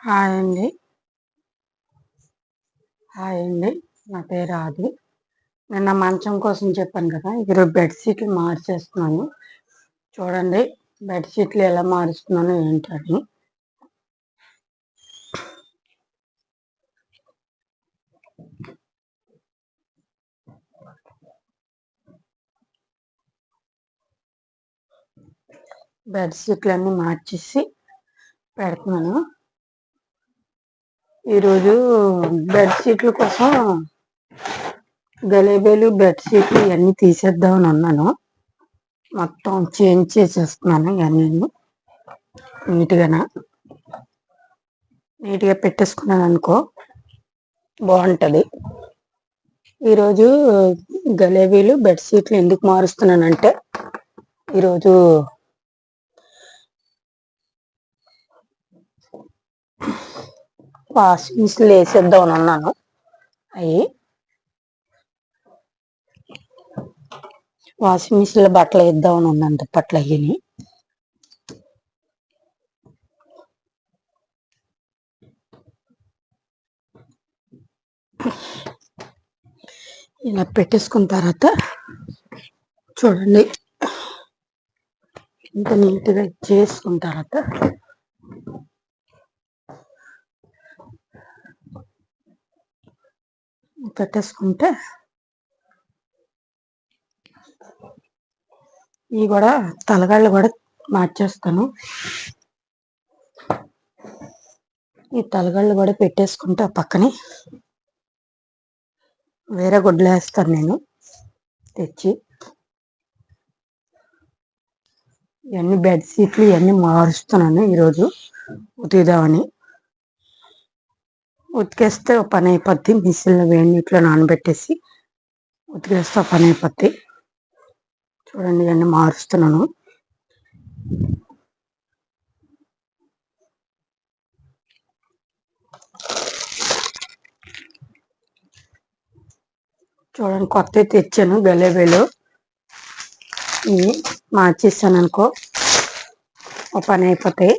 Hi అండి. Hi అండి. నా పేరు ఆది. నిన్న మంచం కోసం చెప్పాను కదా ఈరోజు బెడ్షీట్లు మార్చేస్తున్నాను. చూడండి బెడ్షీట్లు ఎలా మారుస్తున్నాను ఏంటని బెడ్షీట్లు అన్నీ మార్చేసి పెడుతున్నాను. ఈరోజు బెడ్షీట్ల కోసం గలేబేలు బెడ్షీట్లు ఇవన్నీ తీసేద్దామని అన్నాను. మొత్తం చేంజ్ చేసేస్తున్నాను ఇవన్నీ. నీట్గా నీట్గా పెట్టేసుకున్నాను అనుకో బాగుంటుంది. ఈరోజు గలేబీలు బెడ్షీట్లు ఎందుకు మారుస్తున్నానంటే ఈరోజు వాషింగ్ మిషన్ వేసేద్దాం అని అన్నాను. అవి వాషింగ్ మిషన్లో బట్టలు వేద్దామని ఉన్నాను దుప్పట్లు అయ్యని. ఇలా పెట్టేసుకున్న తర్వాత చూడండి. ఇంత నీట్గా చేసుకున్న తర్వాత పెట్టేసుకుంటే ఇవి కూడా తలగాళ్ళు కూడా మార్చేస్తాను. ఈ తలగాళ్ళు కూడా పెట్టేసుకుంటే ఆ పక్కనే వేరే గుడ్లు వేస్తాను నేను తెచ్చి. ఇవన్నీ బెడ్షీట్లు ఇవన్నీ మారుస్తున్నాను ఈరోజు ఉతిదామని ఉతికేస్తే పని అయిపోద్ది. మిషన్లో వేడి నీటిలో నానబెట్టేసి ఉతికేస్తే పని అయిపోద్ది. చూడండి ఇవన్నీ మారుస్తున్నాను. చూడండి కొత్త తెచ్చాను. గలేబేలు ఇవి మార్చేసాను అనుకో ఒక పని అయిపోతాయి.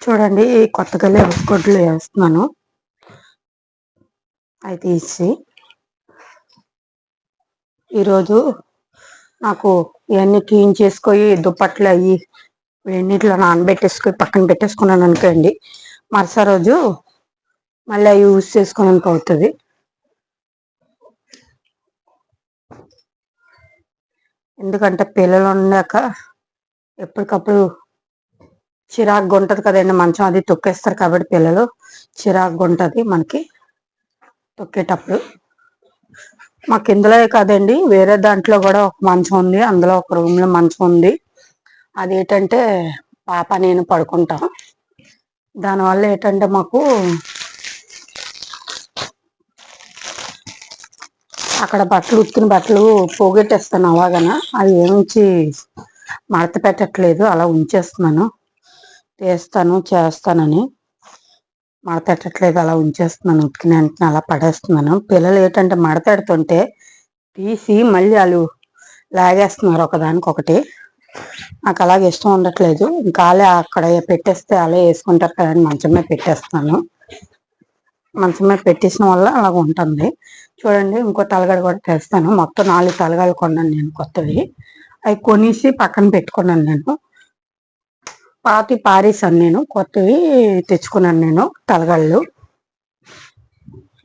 చూడండి కొత్తగా గల్లే గుడ్లు వేస్తున్నాను. అవి తీసి ఈరోజు నాకు ఇవన్నీ క్లీన్ చేసుకొని దుప్పట్లు అవి వేడినీటిలో నానబెట్టేసుకొని పక్కన పెట్టేసుకున్నాను అనుకోండి మరుసటి రోజు మళ్ళీ అవి యూజ్ చేసుకోవడానికి అవుతుంది. ఎందుకంటే పిల్లలు ఉన్నాక ఎప్పటికప్పుడు చిరాకుగా ఉంటుంది కదండి మంచం అది తొక్కేస్తారు కాబట్టి పిల్లలు. చిరాకుగా ఉంటుంది మనకి తొక్కేటప్పుడు. మాకు ఇందులో కాదండి వేరే దాంట్లో కూడా ఒక మంచం ఉంది అందులో ఒక రూమ్లో మంచం ఉంది. అది ఏంటంటే పాప నేను పడుకుంటాం. దానివల్ల ఏంటంటే మాకు అక్కడ బట్టలు ఉత్తిన బట్టలు పోగొట్టేస్తాను అలాగన అవి ఏమించి మడత పెట్టట్లేదు అలా ఉంచేస్తున్నాను. తీస్తాను చేస్తానని మడతెట్టట్లేదు అలా ఉంచేస్తున్నాను. ఉతికిన వెంటనే అలా పడేస్తున్నాను. పిల్లలు ఏంటంటే మడతెడుతుంటే తీసి మళ్ళీ వాళ్ళు లాగేస్తున్నారు ఒకదానికొకటి. నాకు అలాగే ఇష్టం ఉండట్లేదు. ఇంకా అలా అక్కడ పెట్టేస్తే అలా వేసుకుంటారు కదండి మంచమే పెట్టేస్తున్నాను. మంచమే పెట్టేసిన వల్ల అలాగ ఉంటుంది. చూడండి ఇంకో తలగడ కూడా తెస్తాను. మొత్తం నాలుగు తలగాలు కొన్నాను నేను కొత్తవి. అవి కొనేసి పక్కన పెట్టుకున్నాను నేను. పాతి పారేసాను నేను. కొత్తవి తెచ్చుకున్నాను నేను తలగళ్ళు.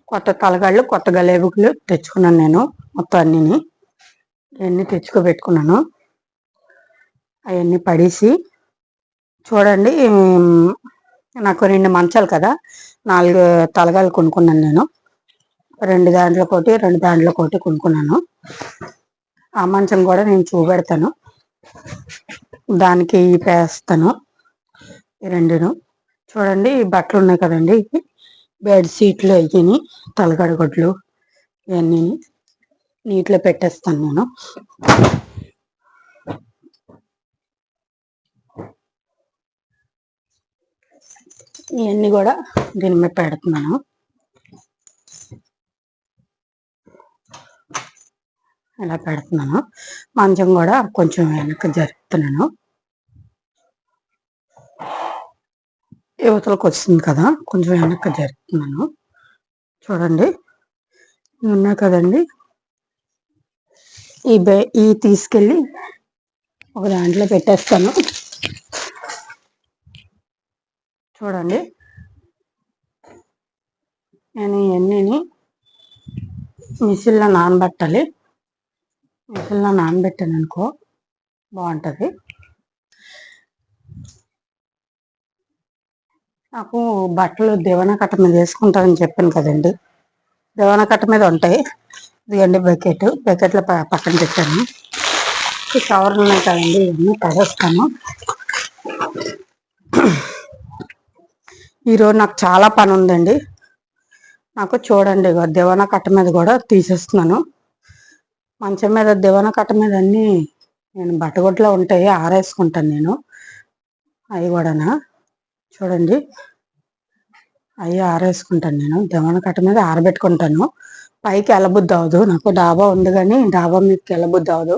కొత్త తలగళ్ళు కొత్త గలేబుకులు తెచ్చుకున్నాను నేను మొత్తం అన్నిని. ఇవన్నీ తెచ్చుకోబెట్టుకున్నాను. అవన్నీ పడేసి చూడండి నాకు రెండు మంచాలు కదా నాలుగు తలగాలు కొనుక్కున్నాను నేను. రెండు దాంట్లో కోటి రెండు దాంట్లో కోటి కొనుక్కున్నాను. ఆ మంచం కూడా నేను చూపెడతాను. దానికి పేస్తాను. ఈ రెండును. చూడండి బట్టలు ఉన్నాయి కదండి బెడ్ షీట్లు అయ్యి తలగడగొడ్లు ఇవన్నీ నీటిలో పెట్టేస్తాను నేను. ఇవన్నీ కూడా దీని మీద పెడుతున్నాను. ఇలా పెడుతున్నాను. మంచం కూడా కొంచెం వెనక్కి జరుపుతున్నాను. యువతలకు వచ్చింది కదా కొంచెం వెనక్కి జరుపుతున్నాను. చూడండి ఉన్నా కదండి. ఈ బే ఈ తీసుకెళ్ళి ఒక దాంట్లో పెట్టేస్తాను. చూడండి. నేను ఇవన్నీ మిషన్లో నానబెట్టాలి. మిషన్లో నానబెట్టాను అనుకో బాగుంటుంది. నాకు బట్టలు దివన కట్ట మీద వేసుకుంటానని చెప్పాను కదండి. దివన కట్ట మీద ఉంటాయి. ఇదిగండి బకెట్. బకెట్లో ప- పక్కన పెట్టాను. ఈ కవర్లు ఉన్నాయి కదండి ఇవన్నీ పడేస్తాను ఈరోజు నాకు చాలా పని ఉందండి. నాకు చూడండి ఇగో దివాన కట్ట మీద కూడా తీసేస్తున్నాను. మంచం మీద దివాన కట్ట మీద అన్ని నేను బట్టగొట్లో ఉంటాయి ఆరేసుకుంటాను నేను. అవి కూడానా. చూడండి. అవి ఆరేసుకుంటాను నేను. దివాన కట్ట మీద ఆరబెట్టుకుంటాను. పైకి వెళ్ళబుద్ధి అవ్వదు నాకు డాబా ఉంది కానీ డాబా మీదకి వెళ్ళబుద్ధి అవ్వదు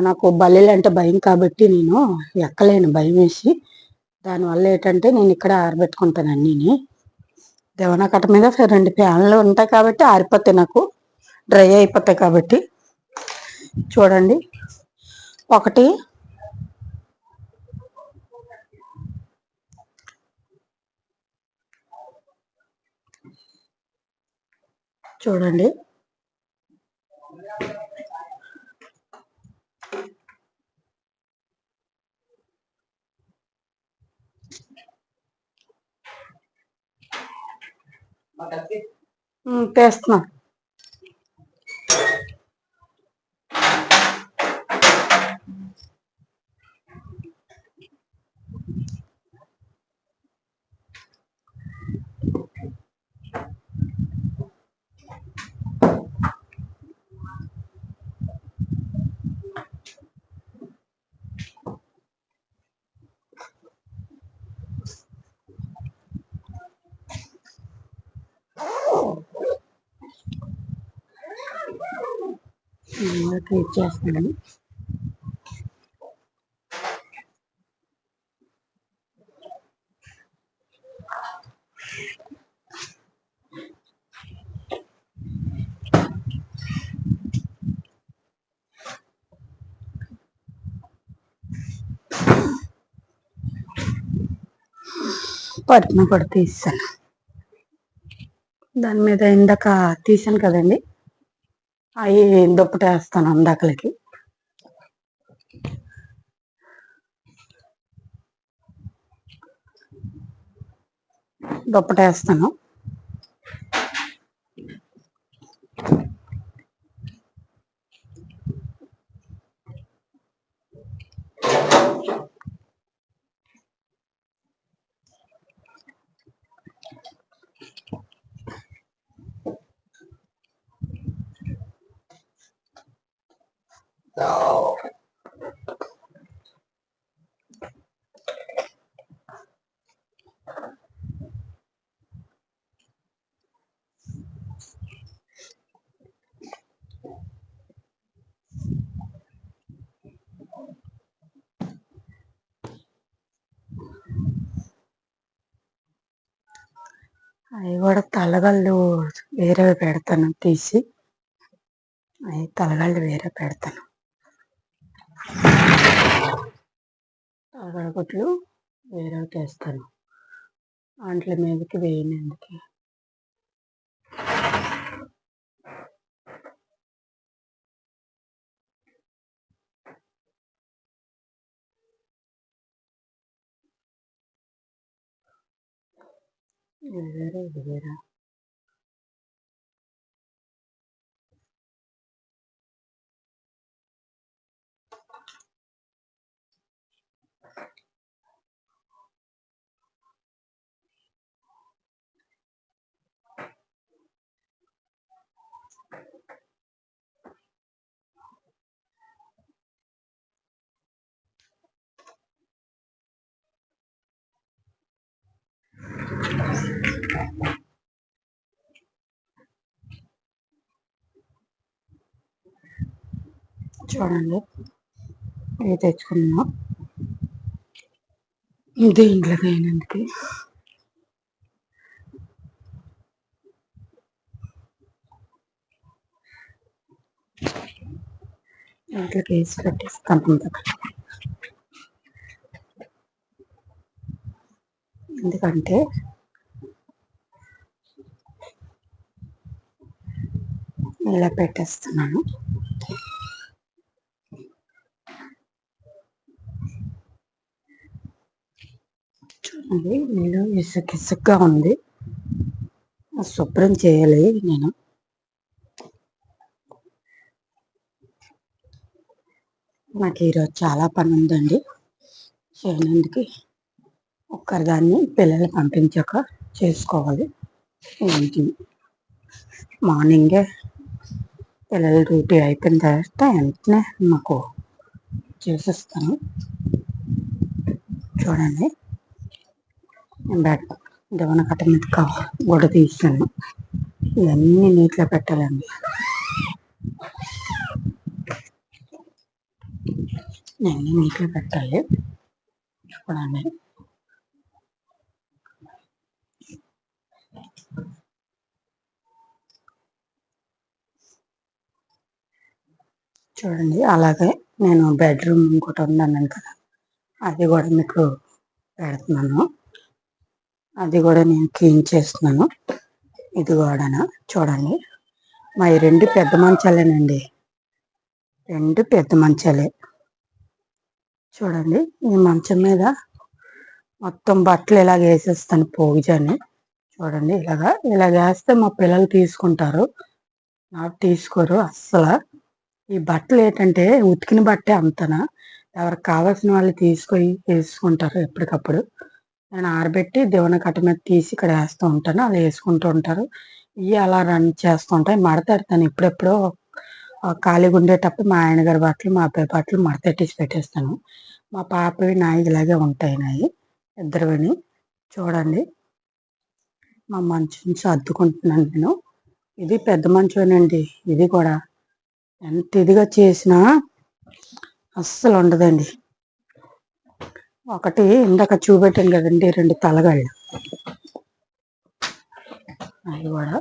నాకు బల్లీలు అంటే భయం కాబట్టి నేను ఎక్కలేను. భయం వేసి. దానివల్ల ఏంటంటే నేను ఇక్కడ ఆరబెట్టుకుంటాను అన్నీని. దేవనా కట్ట మీద రెండు ఫ్యాన్లు ఉంటాయి కాబట్టి ఆరిపోతాయి నాకు. డ్రై అయిపోతాయి కాబట్టి. చూడండి. ఒకటి చూడండి. తెస్తున్నాం తీస్తున్నా ఇందులోకి ఇచ్చేస్తాను కూడా తీసాను దాని మీద ఇందాక తీసాను కదండి. అవి దుప్పటేస్తాను అందాకలకి. దుప్పటేస్తాను. అవి కూడా తలగళ్ళు వేరే పెడతాను తీసి. అవి తలగళ్ళు వేరే పెడతాను. తలగడ గుట్లు వేరే వేస్తాను అంట్ల మీదకి వేయనందుకు. ఇది వేరే చూడండి. ఇవి తెచ్చుకున్నా ఇది ఇంట్లోకి అయినందుకు. ఇంట్లోకి వేసి పెట్టేస్తాను ఎందుకంటే ఇలా పెట్టేస్తున్నాను. అది నేను ఇసుక ఇసుకగా ఉంది. శుభ్రం చేయాలి నేను. నాకు ఈరోజు చాలా పని ఉందండి. చేయనందుకు ఒక్కరిదాన్ని పిల్లలు పంపించాక చేసుకోవాలి. ఏంటి? మార్నింగే పిల్లల డ్యూటీ అయిపోయిన తర్వాత వెంటనే మాకు చేసేస్తాను. చూడండి. బెడ్ దవన కట్ట మీద గొడ తీస్తాను. ఇవన్నీ నీటిలో పెట్టాలండి ఇవన్నీ నీటిలో పెట్టాలి. చూడండి చూడండి అలాగే నేను బెడ్రూమ్ ఇంకోటి ఉన్నాను కదా అది కూడా మీకు పెడుతున్నాను. అది కూడా నేను క్లీన్ చేస్తున్నాను. ఇది కూడా చూడండి. మా ఈ రెండు పెద్ద మంచాలేనండి. రెండు పెద్ద మంచాలే. చూడండి ఈ మంచం మీద మొత్తం బట్టలు ఇలాగ వేసేస్తాను పోగుజాని చూడండి ఇలాగా ఇలా వేస్తే మా పిల్లలు తీసుకుంటారు. నాకు తీసుకోరు అస్సలు. ఈ బట్టలు ఏంటంటే ఉతికిన బట్టే అంతనా. ఎవరికి కావాల్సిన వాళ్ళు తీసుకొని వేసుకుంటారు ఎప్పటికప్పుడు. నేను ఆరబెట్టి దేవుని కట్ట మీద తీసి ఇక్కడ వేస్తూ ఉంటాను. అది వేసుకుంటూ ఉంటారు. ఇవి అలా రన్ చేస్తూ ఉంటాయి. మడతెడతాను ఎప్పుడెప్పుడో ఖాళీగా ఉండేటప్పుడు మా ఆయన గారి బట్టలు మా అబ్బాయి బట్టలు మడతెట్టేసి పెట్టేస్తాను. మా పాపవి నాయి ఇలాగే ఉంటాయి నాయి. ఇద్దరుని చూడండి. మా మంచం సర్దుకుంటున్నాను నేను. ఇది పెద్ద మంచమేనండి ఇది కూడా ఎంత ఇదిగా చేసినా అస్సలు ఉండదండి. ఒకటి ఇందాక చూపెట్టాను కదండి రెండు తలగాళ్ళు. అవి కూడా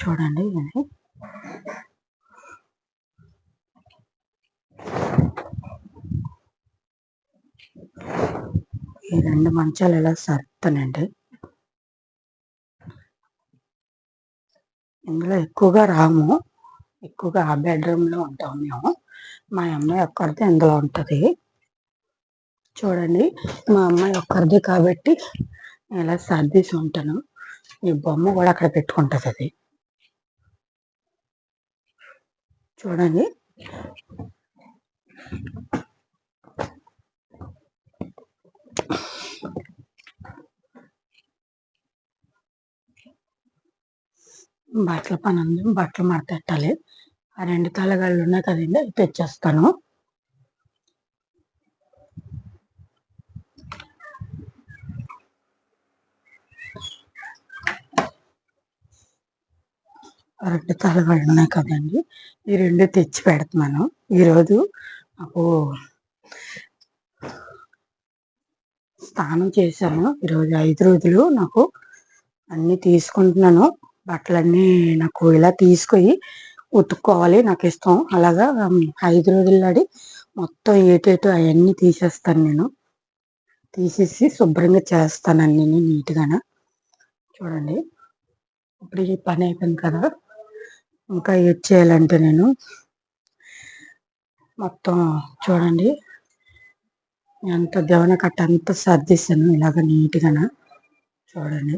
చూడండి ఇది ఈ రెండు మంచాలు ఇలా సర్తానండి ఇందులో ఎక్కువగా రాము ఎక్కువగా ఆ బెడ్రూమ్లో ఉంటాం మేము. మా అమ్మాయి ఒక్కరిది ఇందులో ఉంటుంది. చూడండి మా అమ్మాయి ఒక్కరిది కాబట్టి ఇలా సర్దీసి ఉంటాను. ఈ బొమ్మ కూడా అక్కడ పెట్టుకుంటుంది అది. చూడండి. బట్టల పని ఉంది బట్టలు మడతెట్టాలి. ఆ రెండు తలగాళ్ళు ఉన్నాయి కదండి అవి తెచ్చేస్తాను. రెండు తలగాళ్ళు ఉన్నాయి కదండి ఈ రెండు తెచ్చి పెడుతున్నాను. ఈరోజు నాకు స్నానం చేశాను. ఈరోజు ఐదు రోజులు నాకు అన్ని తీసుకుంటున్నాను. బట్టలన్నీ నాకు ఇలా తీసుకొని ఉతుక్కోవాలి నాకు ఇష్టం. అలాగా ఐదు రోజులు మొత్తం ఏటేటో అవన్నీ తీసేస్తాను నేను. తీసేసి శుభ్రంగా చేస్తాను అన్ని నీట్గా చూడండి ఇప్పుడు ఈ పని అయిపోయింది కదా. ఇంకా ఏడ్ చేయాలంటే నేను మొత్తం చూడండి ఎంత దేవన కట్ట అంత సర్దిస్తాను ఇలాగ నీట్గా చూడండి.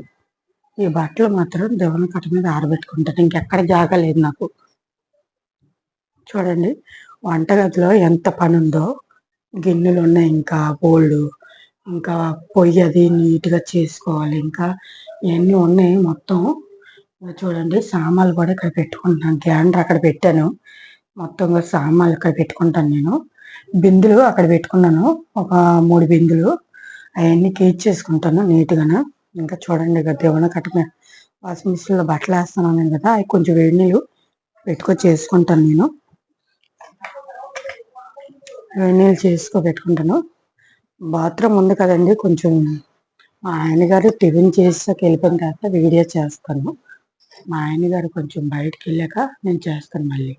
ఈ బట్టలు మాత్రం దేవన కట్ట మీద ఆరబెట్టుకుంటాను. ఇంకెక్కడ జాగలేదు నాకు. చూడండి. వంటగదిలో ఎంత పని ఉందో గిన్నెలు ఉన్నాయి ఇంకా బోల్డ్ ఇంకా పొయ్యి అది నీట్గా చేసుకోవాలి. ఇంకా ఇవన్నీ ఉన్నాయి మొత్తం. చూడండి సామాన్లు కూడా ఇక్కడ పెట్టుకుంటున్నాను. గ్యాండర్ అక్కడ పెట్టాను. మొత్తంగా సామాన్లు ఇక్కడ పెట్టుకుంటాను నేను. బిందులు అక్కడ పెట్టుకున్నాను. ఒక మూడు బిందులు. అవన్నీ కేజ్ చేసుకుంటాను నీట్గాను. ఇంకా చూడండి ఇక దేవుని కట్ట వాషింగ్ మిషన్లో బట్టలు వేస్తున్నాను కదా. అవి కొంచెం వేడి నీళ్ళు పెట్టుకొని చేసుకుంటాను నేను. నీళ్ళు చేసుకో పెట్టుకుంటాను బాత్రూమ్ ఉంది కదండి కొంచెం మా ఆయన గారు టిఫిన్ చేసాక వెళ్ళిపోయిన తర్వాత వీడియో చేస్తాను. మా ఆయన గారు కొంచెం బయటకు వెళ్ళాక నేను చేస్తాను మళ్ళీ.